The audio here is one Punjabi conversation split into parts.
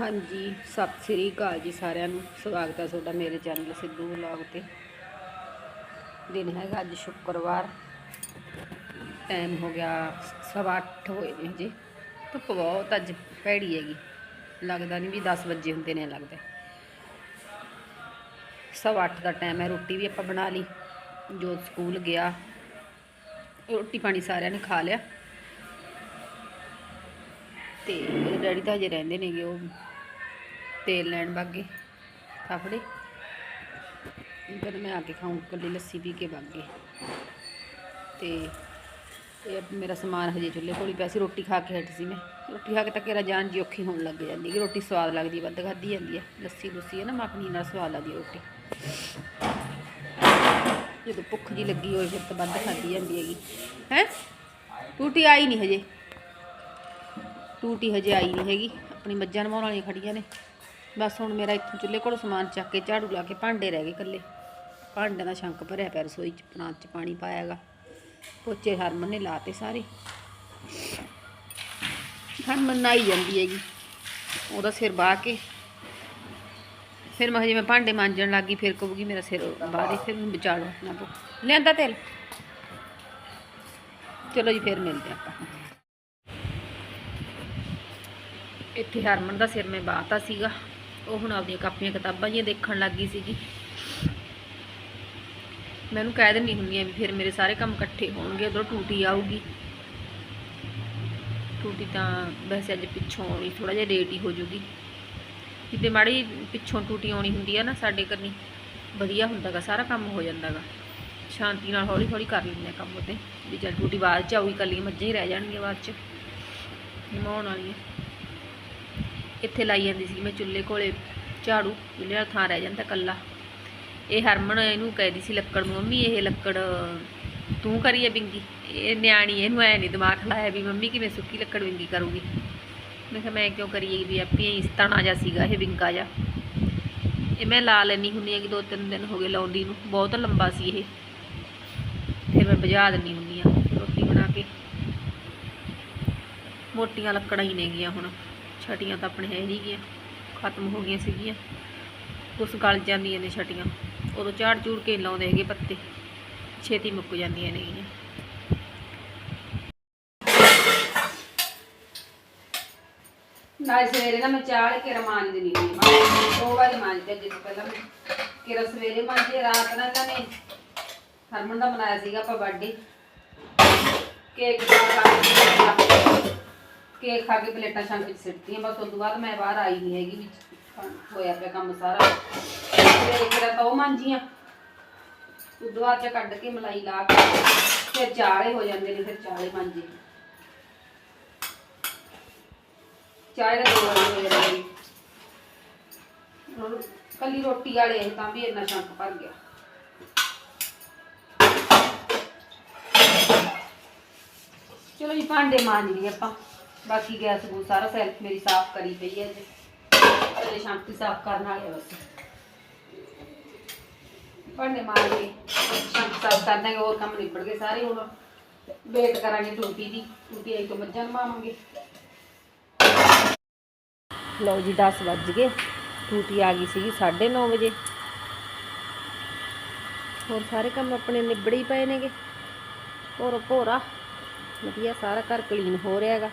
ਹਾਂਜੀ, ਸਤਿ ਸ੍ਰੀ ਅਕਾਲ ਜੀ ਸਾਰਿਆਂ ਨੂੰ। ਸਵਾਗਤ ਹੈ ਤੁਹਾਡਾ ਮੇਰੇ ਚੈਨਲ ਸਿੱਧੂ ਵਲੌਗ ਤੇ। ਦਿਨ ਹੈਗਾ ਅੱਜ ਸ਼ੁੱਕਰਵਾਰ। ਟਾਈਮ ਹੋ ਗਿਆ ਸਵਾ ਅੱਠ ਹੋਏ ਨੇ ਜੀ ਧੁੱਪ ਬਹੁਤ ਅੱਜ, ਭੈੜੀ ਹੈਗੀ। ਲੱਗਦਾ ਨਹੀਂ ਵੀ 10 ਵਜੇ ਹੁੰਦੇ ਨੇ, ਲੱਗਦਾ। ਸਵਾ ਅੱਠ ਦਾ ਟਾਈਮ ਹੈ, ਰੋਟੀ ਵੀ ਆਪਾਂ ਬਣਾ ਲਈ। ਜੋ ਸਕੂਲ ਗਿਆ। ਰੋਟੀ ਪਾਣੀ ਸਾਰਿਆਂ ਨੇ ਖਾ ਲਿਆ। ਤੇ ਡੈਡੀ ਤਾਂ ਹਜੇ ਰਹਿੰਦੇ ਨੇਗੇ ਉਹ ਤੇਲ ਲੈਣ ਬਾਗੇ ਕਾਫੜੇ ਫਿਰ ਮੈਂ ਆ ਕੇ ਖਾਉਂ ਕੱਲੀ ਲੱਸੀ ਪੀ ਕੇ ਬਾਗੇ ਤੇ ਇਹ ਮੇਰਾ ਸਮਾਨ ਹਜੇ ਚੁੱਲ੍ਹੇ ਕੋਲ ਹੀ ਪਿਆ ਸੀ ਰੋਟੀ ਖਾ ਕੇ ਹਟ ਸੀ ਮੈਂ। ਰੋਟੀ ਖਾ ਕੇ ਤਾਂ ਕਿਹੜਾ ਜਾਨ ਜੀ ਔਖੀ ਹੋਣ ਲੱਗ ਜਾਂਦੀ ਕਿ ਰੋਟੀ ਸਵਾਦ ਲੱਗਦੀ ਹੈ, ਵੱਧ ਖਾਧੀ ਜਾਂਦੀ ਹੈ। ਲੱਸੀ ਲੁੱਸੀ ਹੈ ਨਾ ਮੱਖਣੀ ਨਾਲ ਸਵਾਦ ਲੱਗਦੀ ਹੈ ਰੋਟੀ। ਜਦੋਂ ਭੁੱਖ ਜੀ ਲੱਗੀ ਹੋਵੇ ਫਿਰ ਤਾਂ ਵੱਧ ਖਾਧੀ ਜਾਂਦੀ ਹੈਗੀ। ਹੈ? ਟੂਟੀ ਆਈ ਨਹੀਂ ਹਜੇ। ਟੂਟੀ ਹਜੇ ਆਈ ਨਹੀਂ ਹੈਗੀ। ਆਪਣੀ ਮੱਝਾਂ ਨਵਾਉਣ ਵਾਲੀਆਂ ਖੜੀਆਂ ਨੇ। ਬਸ ਹੁਣ ਮੇਰਾ ਇੱਥੋਂ ਚੁੱਲ੍ਹੇ ਕੋਲ ਸਮਾਨ ਚੱਕ ਕੇ ਝਾੜੂ ਲਾ ਕੇ ਭਾਂਡੇ ਰਹਿ ਗਏ ਇਕੱਲੇ। ਭਾਂਡਿਆਂ ਦਾ ਸ਼ੰਕ ਭਰਿਆ ਪਿਆ ਰਸੋਈ ਚ ਪਰਾਤ ਚ ਪਾਣੀ ਪਾਇਆਗਾ। ਪੋਚੇ ਹਰਮਨ ਨੇ ਲਾਤੇ ਸਾਰੇ। ਹਰਮਨ ਨਹਾਈ ਜਾਂਦੀ ਹੈਗੀ। ਉਹਦਾ ਸਿਰ ਬਾਹ ਕੇ। ਫਿਰ ਮੈਂ ਹਜੇ ਮੈਂ ਭਾਂਡੇ ਮਾਂਜਣ ਲੱਗੀ ਫਿਰ ਕਹੂਗੀ ਮੇਰਾ ਸਿਰ ਬਾਹ ਦੇ, ਫਿਰ ਮੈਨੂੰ ਬਚਾ ਲਓ ਨਾ ਪੋ ਲਿਆਂਦਾ ਤੇਲ? ਚਲੋ ਜੀ, ਫਿਰ ਮਿਲਦੇ ਆਪਾਂ। ਇੱਥੇ ਹਰਮਨ ਦਾ ਸਿਰ ਮੈਂ ਬਾਤਾ ਸੀਗਾ। ਉਹ ਹੁਣ ਆਪਣੀਆਂ ਕਾਪੀਆਂ ਕਿਤਾਬਾਂ ਜੀਆਂ ਦੇਖਣ ਲੱਗ ਗਈ ਸੀਗੀ। ਮੈਨੂੰ ਕਹਿ ਦਿੰਦੀ ਹੁੰਦੀ ਆ ਵੀ ਫਿਰ ਮੇਰੇ ਸਾਰੇ ਕੰਮ ਇਕੱਠੇ ਹੋਣਗੇ, ਉਧਰੋਂ ਟੂਟੀ ਆਊਗੀ। ਟੂਟੀ ਤਾਂ ਵੈਸੇ ਅੱਜ ਪਿੱਛੋਂ ਆਉਣੀ ਥੋੜਾ ਜਿਹਾ ਲੇਟ ਹੀ ਹੋ ਜੂਗੀ। ਕਿਤੇ ਮਾੜੀ ਪਿੱਛੋਂ ਟੂਟੀ ਆਉਣੀ ਹੁੰਦੀ ਆ ਨਾ ਸਾਡੇ ਕਰਨੀ ਵਧੀਆ ਹੁੰਦਾਗਾ, ਸਾਰਾ ਕੰਮ ਹੋ ਜਾਂਦਾਗਾ। ਸ਼ਾਂਤੀ ਨਾਲ ਹੌਲੀ ਹੌਲੀ ਕਰ ਲੈਂਦੇ ਕੰਮ ਉਹਤੇ ਵੀ ਚੱਲ ਟੂਟੀ ਬਾਅਦ ਚ ਆਊਗੀ, ਕੱਲੀਆਂ ਮੱਝਾਂ ਹੀ ਰਹਿ ਜਾਣਗੀਆਂ ਬਾਅਦ ਚ। ਨਿਮਾਉਣ ਵਾਲੀਆਂ। ਇੱਥੇ ਲਾਈ ਜਾਂਦੀ ਸੀ ਮੈਂ ਚੁੱਲ੍ਹੇ ਕੋਲੇ ਝਾੜੂ, ਚੁੱਲ੍ਹੇ ਵਾਲਾ ਥਾਂ ਰਹਿ ਜਾਂਦਾ ਕੱਲਾ ਇਹ ਹਰਮਨ ਇਹਨੂੰ ਕਹਿਦੀ ਸੀ ਲੱਕੜ ਨੂੰ, ਮੰਮੀ, ਇਹ ਲੱਕੜ ਤੂੰ ਕਰੀਏ ਬਿੰਗੀ? ਇਹ ਨਿਆਣੀ, ਇਹਨੂੰ ਐ ਨਹੀਂ ਦਿਮਾਗ ਲਾਇਆ ਵੀ ਮੰਮੀ ਕਿਵੇਂ ਸੁੱਕੀ ਲੱਕੜ ਵਿੰਗੀ ਕਰੂਗੀ? ਮੈਂ ਕਿਹਾ, ਮੈਂ ਕਿਉਂ ਕਰੀਏ ਵੀ ਆਪੇ ਹੀ ਤਣਾ ਜਾ ਸੀਗਾ ਇਹ ਵਿੰਗਾ ਜਾ ਇਹ ਮੈਂ ਲਾ ਲੈਣੀ ਹੁੰਦੀ ਹੈਗੀ, ਦੋ ਤਿੰਨ ਦਿਨ ਹੋ ਗਏ ਲਾਉਂਦੀ ਨੂੰ, ਬਹੁਤ ਲੰਬਾ ਸੀ ਇਹ। ਫਿਰ ਮੈਂ ਬੁਝਾ ਦਿੰਦੀ ਹੁੰਦੀ ਆ ਰੋਟੀ ਬਣਾ ਕੇ। ਮੋਟੀਆਂ ਲੱਕੜਾਂ ਹੀ ਨੇਗੀਆਂ ਹੁਣ। ਛਟੀਆਂ ਤਾਂ ਆਪਣੇ ਹੈ ਨਹੀਂ ਗੀਆਂ ਖਤਮ ਹੋ ਗਈਆਂ ਸੀਗੀਆਂ। ਕੁਛ ਗਲ ਜਾਂਦੀਆਂ ਨੇ ਛਟੀਆਂ, ਉਦੋਂ ਝਾੜ ਝੂੜ ਕੇ ਲਾਉਂਦੇ ਹੈਗੇ ਪੱਤੇ, ਛੇਤੀ ਮੁੱਕ ਜਾਂਦੀਆਂ ਨੇ ਨਾਲ ਸਵੇਰੇ ਨਾ ਮੈਂ ਚਾਲ ਕੇ ਰਮਾਨ ਦੀ ਨਹੀਂ ਦੋ ਵਾਰੀ ਮਾਂਜਦੇ ਜਿਸ ਪਹਿਲਾਂ ਮੈਂ ਕਿਰਾ ਸਵੇਰੇ ਮਾਂਜੇ, ਰਾਤ ਨਾਲ ਇਹਨਾਂ ਨੇ ਹਰਮਨ ਦਾ ਮਨਾਇਆ ਸੀਗਾ ਆਪਾਂ ਬਰਥਡੇ ਕੇਕ ਖਾ ਕੇ ਕੇਕ ਖਾ ਕੇ ਪਲੇਟਾਂ ਸ਼ਾਂ ਵਿੱਚ ਸਿੱਟਤੀਆਂ, ਬਸ ਉਸ ਤੋਂ ਬਾਅਦ ਮੈਂ ਬਾਹਰ ਆਈ ਨਹੀਂ ਹੈਗੀ ਵਿੱਚ, ਹੋਇਆ ਪਿਆ ਕੰਮ ਸਾਰਾ। ਤੇ ਕਿਰਾ ਤਾਂ ਉਹ ਮਾਂਜੀਆਂ। ਉਸ ਤੋਂ ਬਾਅਦ ਚ ਕੱਢ ਕੇ ਮਲਾਈ ਲਾ ਕੇ, ਫਿਰ ਚਾਲੇ ਹੋ ਜਾਂਦੇ ਨੇ, ਫਿਰ ਚਾਲੇ ਮਾਂਜੇ। ਚਾਹ ਦਾ ਦੋ ਵਾਰੀ ਹੋ ਜਾਂਦੇ ਕੱਲੀ ਰੋਟੀ ਵਾਲੇ ਇਹ ਤਾਂ ਵੀ ਇੰਨਾ ਸ਼ੰਕ ਭਰ ਗਿਆ। ਚਲੋ ਜੀ, ਭਾਂਡੇ ਮਾਂਜ ਲਈ ਆਪਾਂ। ਬਾਕੀ ਗੈਸ ਗੂਸ ਸਾਰਾ ਸੈਲਫ ਮੇਰੀ ਸਾਫ਼ ਕਰੀ ਪਈ ਹੈ ਜੀ। ਅਜੇ ਸ਼ਾਂਤੀ ਸਾਫ਼ ਕਰਨ ਵਾਲੇ ਬਸ। ਭਾਂਡੇ ਮਾਂਜ ਕੇ ਸ਼ਾਂਤੀ ਸਾਫ਼ ਕਰ ਦਾਂਗੇ ਹੋਰ ਕੰਮ ਨਿਬੜ ਗਏ ਸਾਰੇ ਹੁਣ। ਵੇਟ ਕਰਾਂਗੇ ਟੂਟੀ ਦੀ ਟੂਟੀ ਆਈ ਤੋਂ ਮੱਝਾਂ ਨਵਾਵਾਂਗੇ ਲਓ ਜੀ 10 ਵੱਜ ਗਏ। ਟੂਟੀ ਆ ਗਈ ਸੀਗੀ 9:30 ਵਜੇ। ਹੋਰ ਸਾਰੇ ਕੰਮ ਆਪਣੇ ਨਿਬੜੇ ਹੀ ਪਏ ਨੇਗੇ। ਹੋਰ ਭੋਰਾ ਵਧੀਆ, ਸਾਰਾ ਘਰ ਕਲੀਨ ਹੋ ਰਿਹਾ ਹੈਗਾ।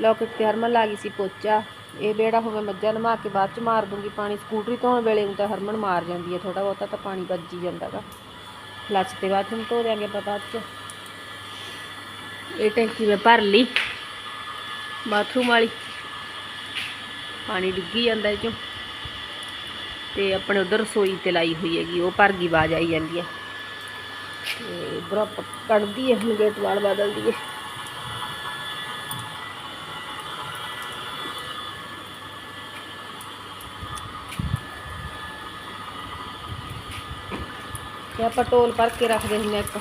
ਲੋਕਟ ਤੇ ਹਰਮਨ ਲਾ ਗਈ ਸੀ, ਪੋਚਾ। ਇਹ ਬੇੜਾ ਹੋਵੇ ਮੱਝਾਂ ਨਮਾ ਕੇ ਬਾਅਦ ਚ ਮਾਰ ਦੂੰਗੀ ਪਾਣੀ। ਸਕੂਟਰੀ ਧੋਣ ਵੇਲੇ ਨੂੰ ਤਾਂ ਹਰਮਨ ਮਾਰ ਜਾਂਦੀ ਹੈ ਥੋੜਾ ਬਹੁਤਾ ਤਾਂ ਪਾਣੀ ਵੱਜ ਹੀ ਜਾਂਦਾਗਾ ਫਲੱਸ਼ ਤੇ ਬਾਅਦ ਨੂੰ ਧੋ ਦਿਆਂਗੇ ਬਾਅਦ ਚ। ਇਹ ਟੈਂਕੀ ਮੈਂ ਭਰ ਲਈ। ਬਾਥਰੂਮ ਵਾਲੀ। ਪਾਣੀ ਡਿੱਗੀ ਜਾਂਦਾ ਇਹ ਚੋਂ। ਤੇ ਆਪਣੇ ਉਧਰ ਰਸੋਈ ਤੇ ਲਾਈ ਹੋਈ ਹੈਗੀ, ਉਹ ਭਰ ਗਈ, ਆਵਾਜ਼ ਆਈ ਜਾਂਦੀ ਹੈ। ਤੇ ਇਧਰ ਆਪਾਂ ਕੱਢਦੀ ਹੈ, ਹੁਣ ਗੇਟ ਵਾਲ ਬਦਲਦੀ ਹੈ। ਤੇ ਆਪਾਂ ਟੋਲ ਭਰ ਕੇ ਰੱਖਦੇ ਹੁੰਦੇ ਇੱਕ।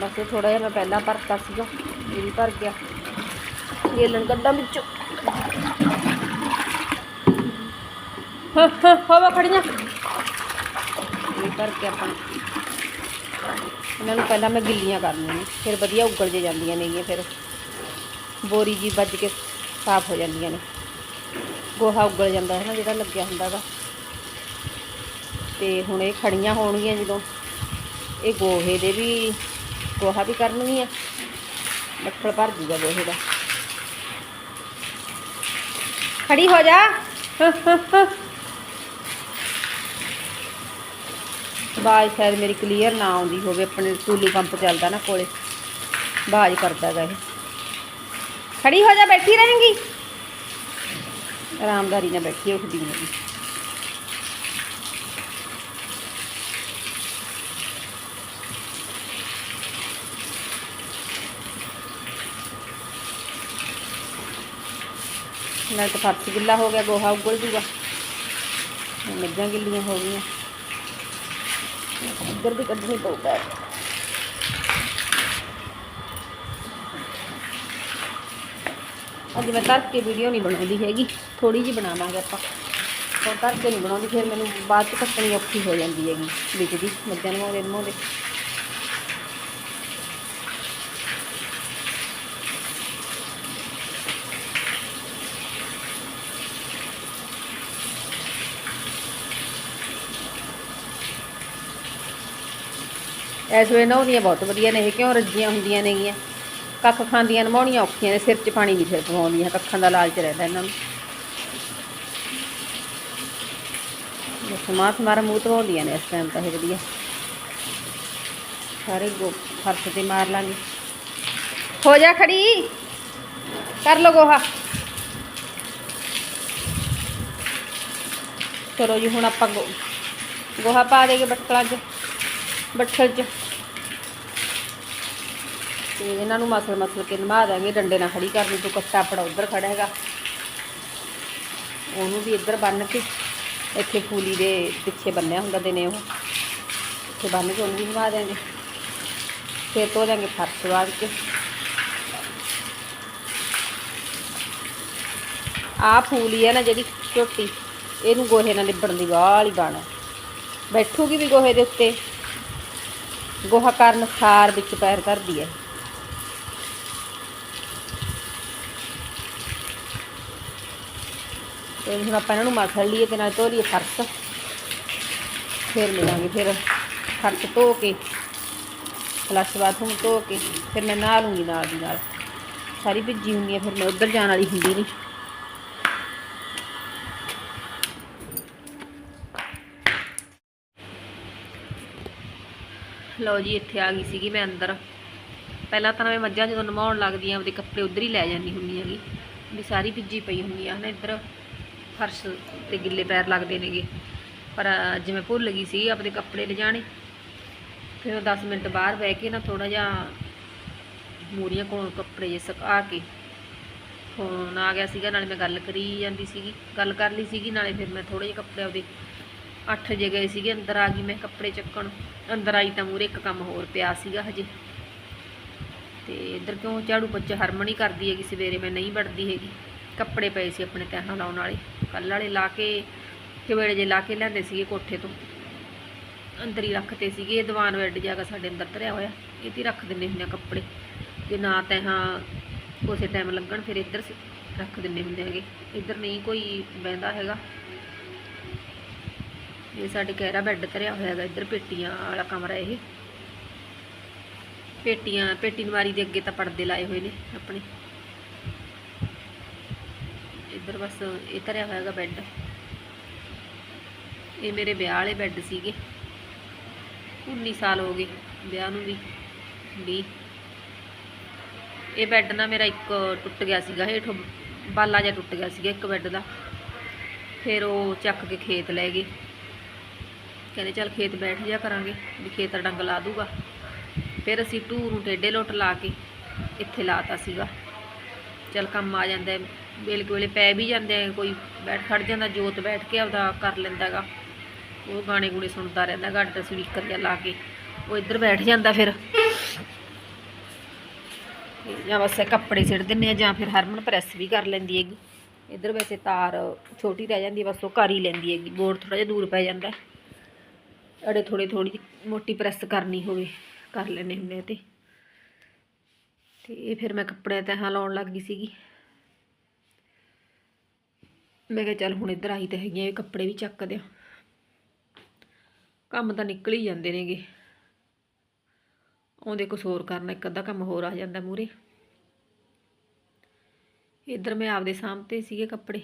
ਬਸ ਥੋੜਾ ਜਿਹਾ ਮੈਂ ਪਹਿਲਾਂ ਭਰਤਾ ਸੀਗਾ, ਇਹ ਵੀ ਭਰ ਗਿਆ। ਗੇਲਣ ਗੱਡਾਂ ਵਿੱਚੋਂ। ਹਾਂ ਹਾਂ, ਹਵਾ ਖੜੀਆਂ ਇਹ ਭਰ ਕੇ ਆਪਾਂ। ਇਹਨਾਂ ਨੂੰ ਪਹਿਲਾਂ ਮੈਂ ਗਿੱਲੀਆਂ ਕਰਨੀਆਂ ਨੇ, ਫਿਰ ਵਧੀਆ ਉਗਲ ਜੇ ਜਾਂਦੀਆਂ ਨੇਗੀਆਂ ਫਿਰ ਬੋਰੀ ਜੀ ਵੱਜ ਕੇ ਸਾਫ਼ ਹੋ ਜਾਂਦੀਆਂ ਨੇ। ਗੋਹਾ ਉੱਗਲ ਜਾਂਦਾ ਹੈ ਨਾ, ਜਿਹੜਾ ਲੱਗਿਆ ਹੁੰਦਾ ਗਾ ਤੇ ਹੁਣ ਇਹ ਖੜੀਆਂ ਹੋਣਗੀਆਂ ਜਦੋਂ। ਇਹ ਗੋਹੇ ਦੇ ਵੀ ਗੋਹਾ ਵੀ ਕਰਨਗੀਆਂ। ਬੱਠਲ ਭਰ ਜੂਗਾ ਗੋਹੇ ਦਾ। ਖੜੀ ਹੋ ਜਾ। ਬਾਜ ਸ਼ਾਇਦ ਮੇਰੀ ਕਲੀਅਰ ਨਾ ਆਉਂਦੀ ਹੋਵੇ, ਆਪਣੇ ਟੂਲੀ ਪੰਪ ਚੱਲਦਾ ਨਾ ਕੋਲੇ। ਬਾਜ ਕਰਦਾ ਗਾ ਇਹ। ਖੜੀ ਹੋ ਜਾ, ਬੈਠੀ ਰਹੇਂਗੀ। ਆਰਾਮਦਾਰੀ ਨਾਲ ਬੈਠੀ ਉੱਠਦੀ ਨਹੀਂ। ਨਾਲ ਤਾਂ ਫਰਸ਼ ਗਿੱਲਾ ਹੋ ਗਿਆ, ਗੋਹਾ ਉੱਗਲ ਜੂਗਾ। ਮੱਝਾਂ ਗਿੱਲੀਆਂ ਹੋ ਗਈਆਂ। ਇੱਧਰ ਵੀ ਕੱਢਣੀ ਪਊਗਾ ਅੱਜ ਮੈਂ ਤਰ ਕੇ ਵੀਡੀਓ ਨਹੀਂ ਬਣਾਉਂਦੀ ਹੈਗੀ। ਥੋੜੀ ਜਿਹੀ ਬਣਾਵਾਂਗੇ ਆਪਾਂ। ਹੁਣ ਤਰ ਕੇ ਨਹੀਂ ਬਣਾਉਂਦੀ, ਫਿਰ ਮੈਨੂੰ ਬਾਅਦ ਚ ਕੱਟਣੀ ਔਖੀ ਹੋ ਜਾਂਦੀ ਹੈਗੀ, ਵਿੱਚ ਦੀ ਮੱਝਾਂ ਨੂੰ ਉਹਦੇ ਮੂੰਹ ਇਸ ਵੇਲੇ ਨਹਾਉਂਦੀਆਂ ਬਹੁਤ ਵਧੀਆ ਨੇ, ਇਹ ਕਿਉਂ ਰੱਜੀਆਂ ਹੁੰਦੀਆਂ ਨੇਗੀਆਂ? ਕੱਖ ਖਾਂਦੀਆਂ ਨਮਾਉਣੀਆਂ ਔਖੀਆਂ ਨੇ, ਸਿਰ 'ਚ ਪਾਣੀ ਨਹੀਂ ਫਿਰ ਪਵਾਉਂਦੀਆਂ, ਕੱਖਾਂ ਦਾ ਲਾਲਚ ਰਹਿੰਦਾ ਇਹਨਾਂ ਨੂੰ। ਸਮਾਤ ਮਾਰ ਮੂੰਹ ਧਵਾਉਂਦੀਆਂ ਨੇ ਇਸ ਟਾਈਮ ਤਾਂ ਇਹ ਵਧੀਆ। ਸਾਰੇ ਗੋ ਫਰਸ਼ ਤੇ ਮਾਰ ਲਾਂਗੇ। ਹੋ ਜਾ ਖੜੀ, ਕਰ ਲੋ ਗੋਹਾ। ਚਲੋ ਜੀ, ਹੁਣ ਆਪਾਂ ਗੋ- ਗੋਹਾ ਪਾ ਦੇਗੇ ਬੱਠਲਾਂ 'ਚ ਬੱਠਲ 'ਚ। ਤੇ ਇਹਨਾਂ ਨੂੰ ਮਸਲ ਮਸਲ ਕੇ ਨਮਾ ਦਾਂਗੇ ਡੰਡੇ ਨਾਲ ਖੜੀ ਕਰਨੀ, ਤੋਂ ਕੱਟਾ ਆਪਣਾ ਉਧਰ ਖੜਾ ਹੈਗਾ। ਉਹਨੂੰ ਵੀ ਇੱਧਰ ਬੰਨ ਕੇ, ਇੱਥੇ ਫੂਲੀ ਦੇ ਪਿੱਛੇ ਬੰਨਿਆ ਹੁੰਦਾ ਦਿਨੇ ਉਹ। ਇੱਥੇ ਬੰਨ ਕੇ ਉਹਨੂੰ ਵੀ ਨਮਾ ਦਾਂਗੇ ਫਿਰ ਧੋ ਦਾਂਗੇ ਫਰਸ਼ ਵਾਲ ਕੇ। ਆ ਫੂਲੀ ਹੈ ਨਾ ਜਿਹੜੀ ਝੋਟੀ, ਇਹਨੂੰ ਗੋਹੇ ਨਾਲ ਲਿਬੜਨ ਦੀ ਵਾਲੀ ਬਾਣਾ ਬੈਠੂਗੀ ਵੀ ਗੋਹੇ ਦੇ ਉੱਤੇ। ਗੋਹਾ ਕਰਨ ਸਾਰ ਵਿੱਚ ਪੈਰ ਕਰਦੀ ਹੈ। ਤੇ ਹੁਣ ਆਪਾਂ ਇਹਨਾਂ ਨੂੰ ਮਸਲ ਲਈਏ ਤੇ ਨਾਲ ਧੋ ਲਈਏ ਫਰਸ਼। ਫਿਰ ਮਿਲਾਂਗੇ ਫਿਰ ਫਰਸ਼ ਧੋ ਕੇ, ਫਲਸ਼ ਬਾਥਰੂਮ ਧੋ ਕੇ, ਫਿਰ ਮੈਂ ਨਹਾ ਲੂੰਗੀ ਨਾਲ ਦੀ ਨਾਲ। ਸਾਰੀ ਭਿੱਜੀ ਹੁੰਦੀ ਹੈ, ਫਿਰ ਮੈਂ ਉੱਧਰ ਜਾਣ ਵਾਲੀ ਹੁੰਦੀ ਨਹੀਂ। ਲਓ ਜੀ, ਇੱਥੇ ਆ ਗਈ ਸੀਗੀ ਮੈਂ ਅੰਦਰ। ਪਹਿਲਾਂ ਤਾਂ ਮੈਂ ਮੱਝਾਂ ਜਦੋਂ ਨਮਾਉਣ ਲੱਗਦੀਆਂ ਆਪਦੇ ਕੱਪੜੇ ਉਧਰ ਹੀ ਲੈ ਜਾਂਦੀ ਹੁੰਦੀ ਹੈਗੀ। ਵੀ ਸਾਰੀ ਭਿੱਜੀ ਪਈ ਹੁੰਦੀ ਆ, ਹਨਾ ਇੱਧਰ ਫਰਸ਼ ਤੇ ਗਿੱਲੇ ਪੈਰ ਲੱਗਦੇ ਨੇਗੇ। ਪਰ ਅੱਜ ਮੈਂ ਭੁੱਲ ਗਈ ਸੀ ਆਪਦੇ ਕੱਪੜੇ ਲਿਜਾਣੇ। ਫਿਰ ਉਹ 10 ਮਿੰਟ ਬਾਹਰ ਬਹਿ ਕੇ ਨਾ ਥੋੜਾ ਜਿਹਾ ਮੂਰੀਆਂ ਕੋਲ ਕੱਪੜੇ ਜੇ ਸੁਕਾ ਕੇ ਫੋਨ ਆ ਗਿਆ ਸੀਗਾ, ਨਾਲੇ ਮੈਂ ਗੱਲ ਕਰੀ ਜਾਂਦੀ ਸੀਗੀ। ਗੱਲ ਕਰ ਲਈ ਸੀਗੀ, ਨਾਲੇ ਫਿਰ ਮੈਂ ਥੋੜੇ ਜਿਹੇ ਕੱਪੜੇ ਆਪਦੇ 8 ਜੇ ਗਏ ਸੀਗੇ, ਅੰਦਰ ਆ ਗਈ ਮੈਂ ਕੱਪੜੇ ਚੱਕਣ। ਅੰਦਰ ਆਈ ਤਾਂ ਮੂਰੇ ਇੱਕ ਕੰਮ ਹੋਰ ਪਿਆ ਸੀਗਾ ਹਜੇ। ਤੇ ਇੱਧਰ ਕਿਉਂ ਝਾੜੂ ਪੋਚਾ ਹਰਮਨ ਹੀ ਕਰਦੀ ਹੈਗੀ ਸਵੇਰੇ, ਮੈਂ ਨਹੀਂ ਵੜਦੀ ਹੈਗੀ। ਕੱਪੜੇ ਪਏ ਸੀ ਆਪਣੇ ਤਹਾਂ ਲਾਉਣ ਵਾਲੇ। ਕੱਲ੍ਹ ਵਾਲੇ ਲਾ ਕੇ ਕਿਵੇੜੇ ਜੇ ਲਾ ਕੇ ਲਿਆਂਦੇ ਸੀਗੇ ਕੋਠੇ ਤੋਂ। ਅੰਦਰ ਹੀ ਰੱਖਤੇ ਸੀਗੇ ਦੀਵਾਨ ਬੈੱਡ ਜਾਗਾ ਸਾਡੇ ਅੰਦਰ ਧਰਿਆ ਹੋਇਆ। ਇਹ 'ਤੇ ਹੀ ਰੱਖ ਦਿੰਦੇ ਹੁੰਦੇ ਆ ਕੱਪੜੇ। ਜੇ ਨਾ ਤਹਾਂ ਉਸੇ ਟਾਈਮ ਲੱਗਣ, ਫਿਰ ਇੱਧਰ ਰੱਖ ਦਿੰਦੇ ਹੁੰਦੇ ਹੈਗੇ। ਇੱਧਰ ਨਹੀਂ ਕੋਈ ਬਹਿੰਦਾ ਹੈਗਾ। ਇਹ ਸਾਡੇ ਗਹਿਰਾ ਬੈੱਡ ਧਰਿਆ ਹੋਇਆ ਹੈਗਾ ਇੱਧਰ, ਪੇਟੀਆਂ ਵਾਲਾ ਕਮਰਾ ਇਹ। ਪੇਟੀਆਂ, ਪੇਟੀ ਨਵਾਰੀ ਦੇ ਅੱਗੇ ਤਾਂ ਪਰਦੇ ਲਾਏ ਹੋਏ ਨੇ ਆਪਣੇ। ਇੱਧਰ ਬਸ ਇਹ ਧਰਿਆ ਹੋਇਆ ਹੈਗਾ ਬੈੱਡ ਇਹ ਮੇਰੇ ਵਿਆਹ ਵਾਲੇ ਬੈੱਡ ਸੀਗੇ। 19 ਸਾਲ ਹੋ ਗਏ ਵਿਆਹ ਨੂੰ ਵੀ 20 ਇਹ ਬੈੱਡ ਨਾ ਮੇਰਾ ਇੱਕ ਟੁੱਟ ਗਿਆ ਸੀਗਾ, ਹੇਠੋਂ ਬਾਲਾ ਜਿਹਾ ਟੁੱਟ ਗਿਆ ਸੀਗਾ ਇੱਕ ਬੈੱਡ ਦਾ। ਫਿਰ ਉਹ ਚੱਕ ਕੇ ਖੇਤ ਲੈ ਗਏ। ਕਹਿੰਦੇ ਚੱਲ ਖੇਤ ਬੈਠ ਜਾ ਕਰਾਂਗੇ ਵੀ ਖੇਤ ਡੰਗ ਲਾ ਦੂਗਾ। ਫਿਰ ਅਸੀਂ ਟੂਰ ਨੂੰ ਟੇਡੇ ਲੋਟ ਲਾ ਕੇ ਇੱਥੇ ਲਾਤਾ ਸੀਗਾ। ਚੱਲ ਕੰਮ ਆ ਜਾਂਦਾ ਵੇਲੇ ਵੇਲੇ ਪੈ ਵੀ ਜਾਂਦੇ ਕੋਈ ਬੈਠ ਖੜ ਜਾਂਦਾ ਜੋਤ ਬੈਠ ਕੇ ਆਪਦਾ ਕਰ ਲੈਂਦਾਗਾ। ਉਹ ਗਾਣੇ ਗੁਣੇ ਸੁਣਦਾ ਰਹਿੰਦਾ ਗੱਡ ਸਪੀਕਰ ਜਿਹਾ ਲਾ ਕੇ। ਉਹ ਇੱਧਰ ਬੈਠ ਜਾਂਦਾ ਫਿਰ। ਜਾਂ ਬਸ ਕੱਪੜੇ ਸਿੱਟ ਦਿੰਨੇ ਆ ਜਾਂ ਫਿਰ ਹਰਮਨ ਪ੍ਰੈਸ ਵੀ ਕਰ ਲੈਂਦੀ ਹੈਗੀ। ਇੱਧਰ ਵੈਸੇ ਤਾਰ ਛੋਟੀ ਰਹਿ ਜਾਂਦੀ ਹੈ, ਬਸ ਉਹ ਕਰ ਹੀ ਲੈਂਦੀ ਹੈਗੀ ਬੋਰਡ ਥੋੜਾ ਜਿਹਾ ਦੂਰ ਪੈ ਜਾਂਦਾ। ਅੜੇ ਥੋੜੀ ਥੋੜੀ ਮੋਟੀ ਪ੍ਰੈਸ ਕਰਨੀ ਹੋਵੇ, ਕਰ ਲੈਣੇ ਹੁੰਦੇ ਆ ਤੇ। ਤੇ ਇਹ ਫਿਰ ਮੈਂ ਕੱਪੜਿਆਂ ਤੇ ਹਾਂ ਲਾਉਣ ਲੱਗ ਗਈ ਸੀਗੀ। ਮੈਂ ਕਿਹਾ ਚੱਲ ਹੁਣ ਇੱਧਰ ਆਈ ਤਾਂ ਹੈਗੀਆਂ ਇਹ ਕੱਪੜੇ ਵੀ ਚੱਕ ਦਿਆਂ। ਕੰਮ ਤਾਂ ਨਿਕਲ ਹੀ ਜਾਂਦੇ ਨੇਗੇ। ਆਉਂਦੇ ਕੁਛ ਹੋਰ ਕਰਨਾ, ਇੱਕ ਅੱਧਾ ਕੰਮ ਹੋਰ ਆ ਜਾਂਦਾ ਮੂਰੇ ਇੱਧਰ ਮੈਂ ਆਪਦੇ ਸਾਹਮਣੇ ਸੀਗੇ ਕੱਪੜੇ।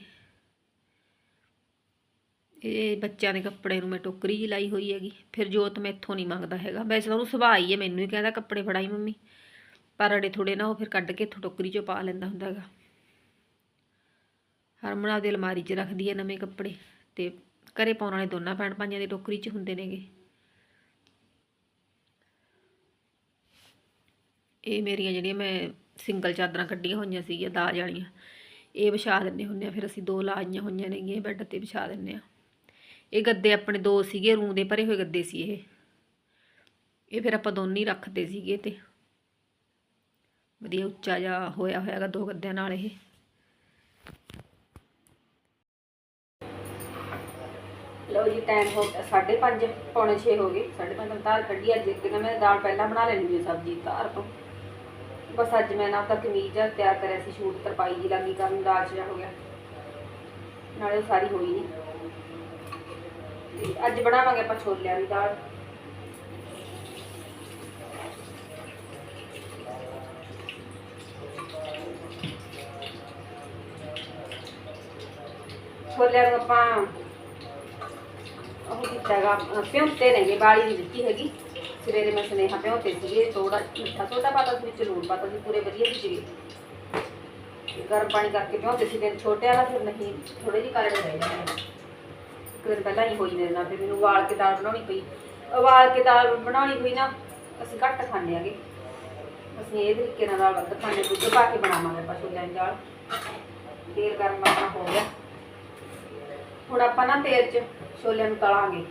ਇਹ ਬੱਚਿਆਂ ਦੇ ਕੱਪੜੇ ਨੂੰ ਮੈਂ ਟੋਕਰੀ ਜੀ ਲਾਈ ਹੋਈ ਹੈਗੀ। ਫਿਰ ਜੋਤ ਮੈਥੋਂ ਨਹੀਂ ਮੰਗਦਾ ਹੈਗਾ। ਵੈਸੇ ਤਾਂ ਉਹਨੂੰ ਸੁਭਾਅ ਹੀ ਹੈ, ਮੈਨੂੰ ਹੀ ਕਹਿੰਦਾ ਕੱਪੜੇ ਫੜਾਈ ਮੰਮੀ। ਪਰ ਅੜੇ ਥੋੜੇ ਨਾ ਉਹ ਫਿਰ ਕੱਢ ਕੇ ਇੱਥੋਂ ਟੋਕਰੀ 'ਚੋਂ ਪਾ ਲੈਂਦਾ ਹੁੰਦਾ ਹੈਗਾ। ਹਰਮਨ ਆਪਦੀ ਅਲਮਾਰੀ 'ਚ ਰੱਖਦੀ ਹੈ ਨਵੇਂ ਕੱਪੜੇ ਤੇ ਘਰੇ ਪਾਉਣ ਵਾਲੇ ਦੋਨਾਂ ਪੈਣ ਭਾਈਆਂ ਦੇ ਟੋਕਰੀ 'ਚ ਹੁੰਦੇ ਨੇਗੇ। ਇਹ ਮੇਰੀਆਂ ਜਿਹੜੀਆਂ ਮੈਂ ਸਿੰਗਲ ਚਾਦਰਾਂ ਕੱਢੀਆਂ ਹੋਈਆਂ ਸੀਗੀਆਂ, ਦਾਜ ਵਾਲੀਆਂ। ਇਹ ਵਿਛਾ ਦਿੰਦੇ ਹੁੰਦੇ ਆ, ਫਿਰ ਅਸੀਂ ਦੋ ਲਾਈਆਂ ਹੋਈਆਂ ਨੇਗੀਆਂ ਬੈੱਡ ਤੇ ਵਿਛਾ ਦਿੰਦੇ ਆ। ਇਹ ਗੱਦੇ ਆਪਣੇ ਦੋ ਸੀਗੇ, ਰੂੰ ਦੇ ਭਰੇ ਹੋਏ ਗੱਦੇ ਸੀ ਇਹ। ਇਹ ਫਿਰ ਆਪਾਂ ਦੋਨੇ ਹੀ ਰੱਖਦੇ ਸੀਗੇ ਤੇ। ਵਧੀਆ ਉੱਚਾ ਜਿਹਾ ਹੋਇਆ ਹੋਇਆਗਾ ਦੋ ਗੱਦਿਆਂ ਨਾਲ ਇਹ। ਲਓ ਜੀ ਟਾਈਮ ਹੋ ਗਿਆ 5:30 ਪੌਣੇ 6 ਹੋ ਗਏ। 5:30 ਤਾਰ ਕੱਢੀ ਅੱਜ, ਇੱਕ ਮੈਂ ਦਾਲ ਪਹਿਲਾਂ ਬਣਾ ਲੈਣੀ ਸੀ ਸਬਜ਼ੀ ਤਾਰ ਤੋਂ। ਬਸ ਅੱਜ ਮੈਂ ਨਾ ਤਾਂ ਕਮੀਜ਼ ਆ ਤਿਆਰ ਕਰਿਆ ਸੀ, ਸ਼ੂਟ ਤਰਪਾਈ ਜੀ ਲੱਗੀ ਕਰਨ, ਦਾਲ ਜਿਹਾ ਹੋ ਗਿਆ। ਨਾਲੇ ਸਾਰੀ ਹੋਈ ਨਹੀਂ ਤੇ ਅੱਜ ਬਣਾਵਾਂਗੇ ਆਪਾਂ ਛੋਲਿਆਂ ਦੀ ਦਾਲ। ਛੋਲਿਆਂ ਨੂੰ ਆਪਾਂ ਉਹ ਕੀਤਾਗਾ ਪਿਉਂਤੇ ਨੇਗੇ ਬਾਲੀ ਨਹੀਂ ਦਿੱਤੀ ਹੈਗੀ। ਸਵੇਰੇ ਮੈਂ ਸੁਨੇਹਾ ਪਿਉਂਤੇ ਸੀਗੇ ਥੋੜਾ ਮਿੱਠਾ ਥੋੜਾ ਪਾਤਾ ਸੀ, ਵਿੱਚ ਲੂਣ ਪਾਤਾ ਸੀ, ਪੂਰੇ ਵਧੀਆ ਸੀ ਜੀ ਗਰਮ ਪਾਣੀ ਕਰਕੇ ਪਿਉਂਤੇ ਸੀ ਦਿਨ ਛੋਟੇ ਵਾਲਾ ਫਿਰ ਨਹੀਂ ਥੋੜੇ ਜਿਹੀ ਕਾਲੇ ਰਹਿ ਜਾਂਦੇ ਇੱਕ ਦਿਨ ਪਹਿਲਾਂ ਹੀ ਹੋਈ ਮੇਰੇ ਨਾਲ, ਫਿਰ ਮੈਨੂੰ ਉਬਾਲ ਕੇ ਦਾਲ ਬਣਾਉਣੀ ਪਈ। ਉਬਾਲ ਕੇ ਦਾਲ ਬਣਾਉਣੀ ਪਈ ਨਾ, ਅਸੀਂ ਘੱਟ ਖਾਂਦੇ ਆਗੇ ਅਸੀਂ ਇਹ ਤਰੀਕੇ ਨਾਲ ਦਾਲ ਵੱਧ ਖਾਂਦੇ, ਦੁੱਧ ਪਾ ਕੇ ਬਣਾਵਾਂਗੇ ਆਪਾਂ ਛੋਲਿਆਂ ਦੀ ਦਾਲ। ਤੇਲ ਗਰਮ ਆਪਣਾ ਹੋ ਗਿਆ। ਹੁਣ ਆਪਾਂ ਨਾ ਤੇਲ 'ਚ ਛੋਲਿਆਂ ਨੂੰ ਤਲਾਂਗੇ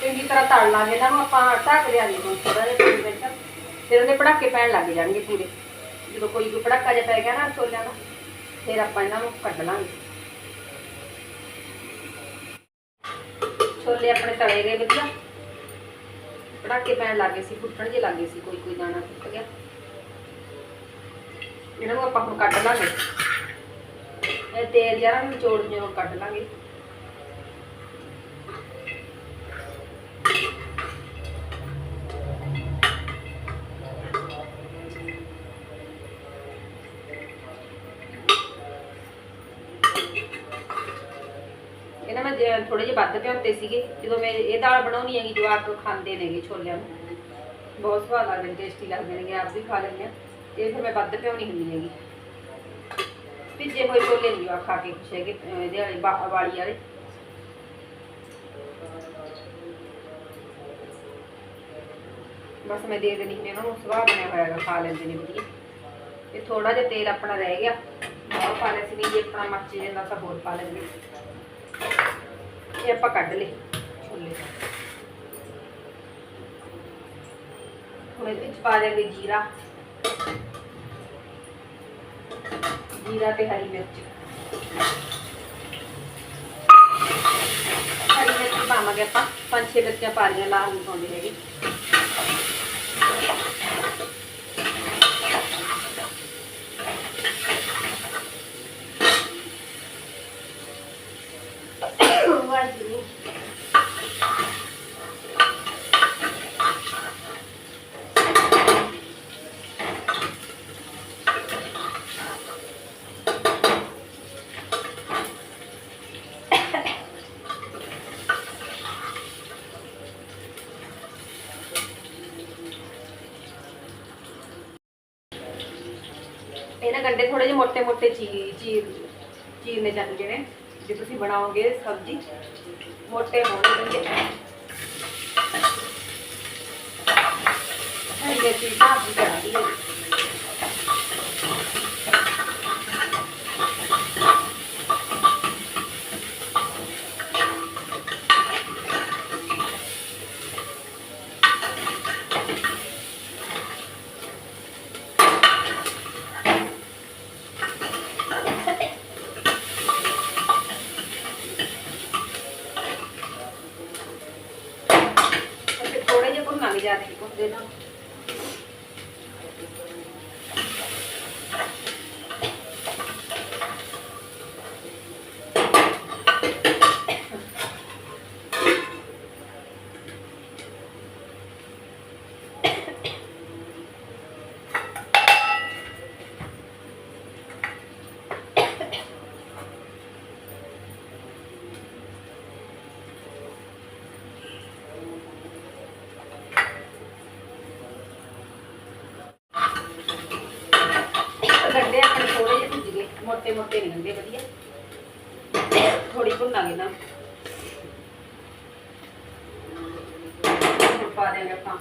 ਚੰਗੀ ਤਰ੍ਹਾਂ ਤਲ ਲਾਂਗੇ ਇਹਨਾਂ ਨੂੰ ਆਪਾਂ ਢੱਕ ਦਿਆਂਗੇ ਹੁਣ ਥੋੜਾ ਜਿਹਾ ਪੰਜ ਮਿੰਟ ਫਿਰ ਉਹਦੇ ਪੜਾਕੇ ਪੈਣ ਲੱਗ ਜਾਣਗੇ ਪੂਰੇ। ਜਦੋਂ ਕੋਈ ਕੋਈ ਪੜਾਕਾ ਜਿਹਾ ਪੈ ਗਿਆ ਨਾ ਛੋਲਿਆਂ ਦਾ, ਫਿਰ ਆਪਾਂ ਇਹਨਾਂ ਨੂੰ ਕੱਢ ਲਾਂਗੇ। ਛੋਲੇ ਆਪਣੇ ਤਲੇ ਗਏ ਵਧੀਆ। ਪੜਾਕੇ ਪੈਣ ਲੱਗੇ ਸੀ, ਫੁੱਟਣ ਜੇ ਲੱਗੇ ਸੀ, ਕੋਈ ਕੋਈ ਦਾਣਾ ਟੁੱਟ ਗਿਆ। ਇਹਨਾਂ ਨੂੰ ਆਪਾਂ ਹੁਣ ਕੱਢ ਲਾਂਗੇ। ਇਹ ਤੇਲ ਯਾਰ ਨੂੰ ਨਿਚੋੜ ਜਿਹਾ ਕੱਢ ਲਾਂਗੇ ਇਹਨਾਂ ਮੈਂ ਥੋੜੇ ਜਿਹੇ ਵੱਧ ਭਿਉਂਤੇ ਸੀਗੇ, ਜਦੋਂ ਮੈਂ ਇਹ ਦਾਲ ਬਣਾਉਣੀ ਹੈਗੀ, ਜਵਾਕ ਖਾਂਦੇ ਨੇਗੇ ਛੋਲਿਆਂ ਨੂੰ। ਬਹੁਤ ਸਵਾਦ ਲੱਗਦੇ ਟੇਸਟੀ ਲੱਗਦੇ ਨੇਗੇ, ਆਪ ਵੀ ਖਾ ਲੈਂਦੇ ਆ। ਇਹ ਫਿਰ ਮੈਂ ਵੱਧ ਭਿਉਣੀ ਹੁੰਦੀ ਹੈਗੀ। ਭਿੱਜੇ ਹੋਏ ਛੋਲੇ ਨਹੀਂ ਜਵਾਕ ਖਾ ਕੇ ਖੁਸ਼ ਹੈਗੇ ਇਹਦੇ ਵਾਲੇ ਵਾਲੀ ਵਾਲੇ। ਬਸ ਮੈਂ ਦੇ ਦੇਣੀ ਹੁੰਦੀ ਇਹਨਾਂ ਨੂੰ ਸਵਾਦ ਬਣਿਆ ਹੋਇਆ ਹੈਗਾ, ਖਾ ਲੈਂਦੇ ਨੇ ਵਧੀਆ। ਇਹ ਥੋੜਾ ਜਿਹਾ ਤੇਲ ਆਪਣਾ ਰਹਿ ਗਿਆ ਹੋਰ ਪਾ ਲਿਆ ਸੀ ਨਹੀਂ ਜੇ ਆਪਣਾ ਮੱਚ ਜਾਂਦਾ ਤਾਂ ਹੋਰ ਪਾ ਲੈਂਦੇ। ਇਹ ਆਪਾਂ ਕੱਢ ਲਏ ਛੋਲੇ। ਹੁਣ ਇਹਦੇ ਵਿੱਚ ਪਾ ਦਿਆਂਗੇ ਜੀਰਾ। ਜੀਰਾ ਤੇ ਹਰੀ ਮਿਰਚ। ਹਰੀ ਮਿਰਚ ਪਾਵਾਂਗੇ ਆਪਾਂ। ਪੰਜ ਛੇ ਮਿਰਚਾਂ ਪਾ ਲਈਆਂ ਲਾਲ ਨਹੀਂ ਪਾਉਂਦੇ ਹੈਗੇ ਵਾਹਿਗੁਰੂ ਇਹਨਾਂ ਗੰਡੇ ਥੋੜੇ ਜਿਹੇ ਮੋਟੇ ਮੋਟੇ ਚੀਰ, ਚੀਰਨੇ ਚਾਹੀਦੇ ਨੇ। ਜੇ ਤੁਸੀਂ ਬਣਾਓਗੇ ਸਬਜ਼ੀ ਮੋٹے ਹੋਣਗੇ। ਇਹ ਜੀ ਭਾਜੀ ਕਰਦੀ ਹੈ ਹੁਣ ਆਪਾਂ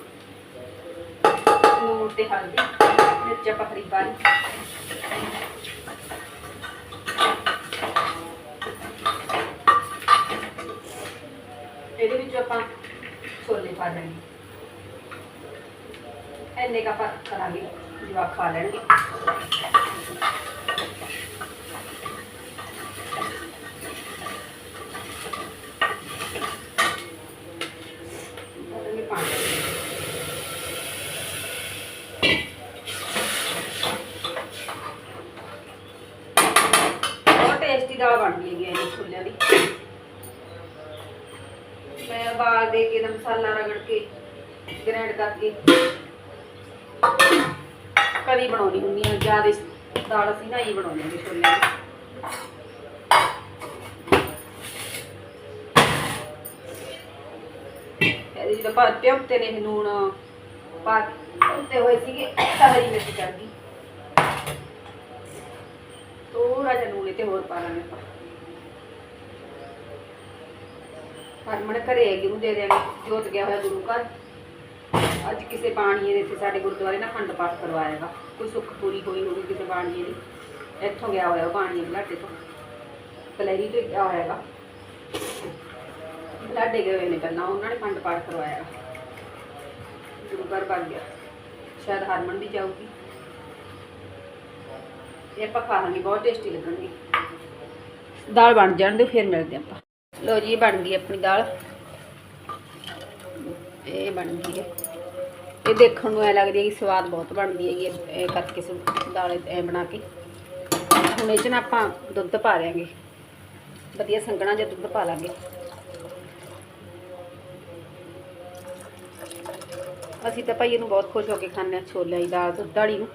ਨੂਨ ਤੇ ਹਲਦੀ, ਮਿਰਚਾਂ ਆਪਾਂ ਇਹਦੇ ਵਿੱਚ ਆਪਾਂ ਛੋਲੇ ਪਾ ਦਾਂਗੇ ਐਨੇ ਕਾ ਪਾ ਕਰਾਂਗੇ ਜਵਾਕ ਖਾ ਲੈਣਗੇ ਪਾਵਾਂਗੇ ਪਾਣੀ ਬਹੁਤ ਟੇਸਟੀ ਦਾਲ ਬਣਦੀ ਹੈਗੀ ਇਹ ਛੋਲਿਆਂ ਦੀ। ਮੈਂ ਉਬਾਲ ਦੇ ਕੇ ਨਾ ਮਸਾਲਾ ਰਗੜ ਕੇ ਗ੍ਰਾਈਂਡ ਕਰਕੇ ਕਦੀ ਬਣਾਉਣੀ ਹੁੰਦੀ ਆ। ਜ਼ਿਆਦਾ ਦਾਲ ਅਸੀਂ ਨਾ ਹੀ ਬਣਾਉਂਦੇ ਹਾਂ ਛੋਲਿਆਂ ਦੀ। ਇਹਦੇ ਜਦੋਂ ਪਾ ਪਿਉਂਤੇ ਨੇ ਨੂਣ ਪਾ ਉੱਤੇ ਹੋਏ ਸੀਗੇ, ਤਾਂ ਹਰੀ ਮਿਰਚ ਚੜ ਗਈ। ਥੋੜਾ ਜਿਹਾ ਨੂਣ ਇਹ ਤੇ ਹੋਰ ਪਾ ਲਾਂਗੇ ਆਪਾਂ। ਹਰਮਨ ਘਰੇ ਹੈਗੀ ਨੂੰ ਦੇ ਦਿਆਂਗੇ ਜੋਤ ਗਿਆ ਹੋਇਆ ਗੁਰੂ ਘਰ। ਅੱਜ ਕਿਸੇ ਬਾਣੀ ਦੇ ਇੱਥੇ ਸਾਡੇ ਗੁਰਦੁਆਰੇ ਨਾਲ ਖੰਡ ਪਾਠ ਕਰਵਾਏਗਾ ਕੋਈ ਸੁੱਖ ਪੂਰੀ ਹੋਈ ਹੋਊਗੀ ਕਿਸੇ ਬਾਣੀਏ ਦੀ। ਇੱਥੋਂ ਗਿਆ ਹੋਇਆ ਉਹ ਬਾਣੀਏ ਬਲਾਡੇ ਤੋਂ। ਕਲੈਰੀ ਤੋਂ ਗਿਆ ਹੋਇਆਗਾ ਬਲਾਡੇ ਗਏ ਹੋਏ ਨੇ ਪਹਿਲਾਂ, ਉਹਨਾਂ ਨੇ ਖੰਡ ਪਾਠ ਕਰਵਾਇਆ। ਗੁਰੂ ਘਰ ਬਣ ਗਿਆ। ਸ਼ਾਇਦ ਹਰਮਨ ਵੀ ਜਾਊਗੀ। ਇਹ ਆਪਾਂ ਖਾ ਲਾਂਗੇ, ਬਹੁਤ ਟੇਸਟੀ ਲੱਗਣਗੇ। ਦਾਲ ਬਣ ਜਾਣ ਦਿਓ ਫਿਰ ਮਿਲਦੇ ਆਪਾਂ। ਲੋ ਜੀ ਬਣ ਗਈ ਆਪਣੀ ਦਾਲ। ਇਹ ਬਣ ਗਈ ਹੈ। ਇਹ ਦੇਖਣ ਨੂੰ ਐ ਲੱਗਦੀ ਹੈ ਕਿ ਸਵਾਦ ਬਹੁਤ ਬਣਦੀ ਹੈਗੀ ਇਹ- ਇਹ ਕਰਕੇ ਦਾਲ ਐ ਬਣਾ ਕੇ। ਹੁਣ ਇਹ ਚ ਨਾ ਆਪਾਂ ਦੁੱਧ ਪਾ ਦਿਆਂਗੇ। ਵਧੀਆ ਸੰਘਣਾ ਜਿਹਾ ਦੁੱਧ ਪਾ ਲਾਂਗੇ। ਅਸੀਂ ਤਾਂ ਭਾਈ ਇਹਨੂੰ ਬਹੁਤ ਖੁਸ਼ ਹੋ ਕੇ ਖਾਂਦੇ ਹਾਂ, ਛੋਲਿਆਂ ਦੀ ਦਾਲ, ਦੁੱਧ ਵਾਲੀ ਨੂੰ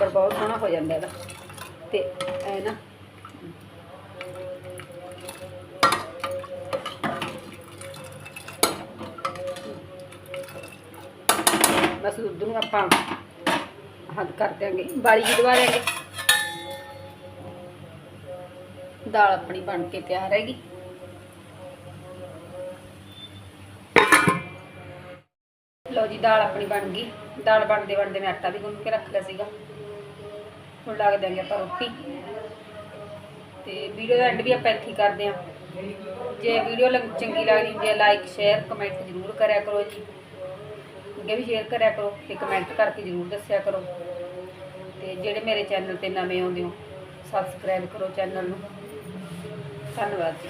ਪਰ ਬਹੁਤ ਸੋਹਣਾ ਹੋ ਜਾਂਦਾ ਇਹਦਾ। ਤੇ ਐ ਨਾ ਬਸ ਦੁੱਧ ਨੂੰ ਆਪਾਂ ਹੱਦ ਕਰ ਦਿਆਂਗੇ, ਬਾਲੀ ਜੀ ਦਵਾ ਦਿਆਂਗੇ। ਦਾਲ ਆਪਣੀ ਬਣ ਕੇ ਤਿਆਰ ਹੈਗੀ। ਲਓ ਜੀ, ਦਾਲ ਆਪਣੀ ਬਣ ਗਈ। ਦਾਲ ਬਣਦੇ ਬਣਦੇ ਮੈਂ ਆਟਾ ਵੀ ਗੁੰਨ ਕੇ ਰੱਖ ਲਿਆ ਸੀਗਾ। ਹੁਣ ਲੱਗ ਦਿਆਂਗੇ ਆਪਾਂ ਰੋਟੀ। ਤੇ ਵੀਡੀਓ ਦਾ ਐਂਡ ਵੀ ਆਪਾਂ ਇੱਥੇ ਕਰਦੇ ਹਾਂ। ਜੇ ਵੀਡੀਓ ਲੱਗ ਚੰਗੀ ਲੱਗਦੀ ਹੁੰਦੀ ਹੈ ਲਾਈਕ ਸ਼ੇਅਰ ਕਮੈਂਟ ਜ਼ਰੂਰ ਕਰਿਆ ਕਰੋ ਜੀ ਅੱਗੇ ਵੀ ਸ਼ੇਅਰ ਕਰਿਆ ਕਰੋ ਤੇ ਕਮੈਂਟ ਕਰਕੇ ਜ਼ਰੂਰ ਦੱਸਿਆ ਕਰੋ। ਤੇ ਜਿਹੜੇ ਮੇਰੇ ਚੈਨਲ ਤੇ ਨਵੇਂ ਆਉਂਦੇ ਹੋ ਸਬਸਕ੍ਰਾਈਬ ਕਰੋ ਚੈਨਲ ਨੂੰ। ਧੰਨਵਾਦ ਜੀ।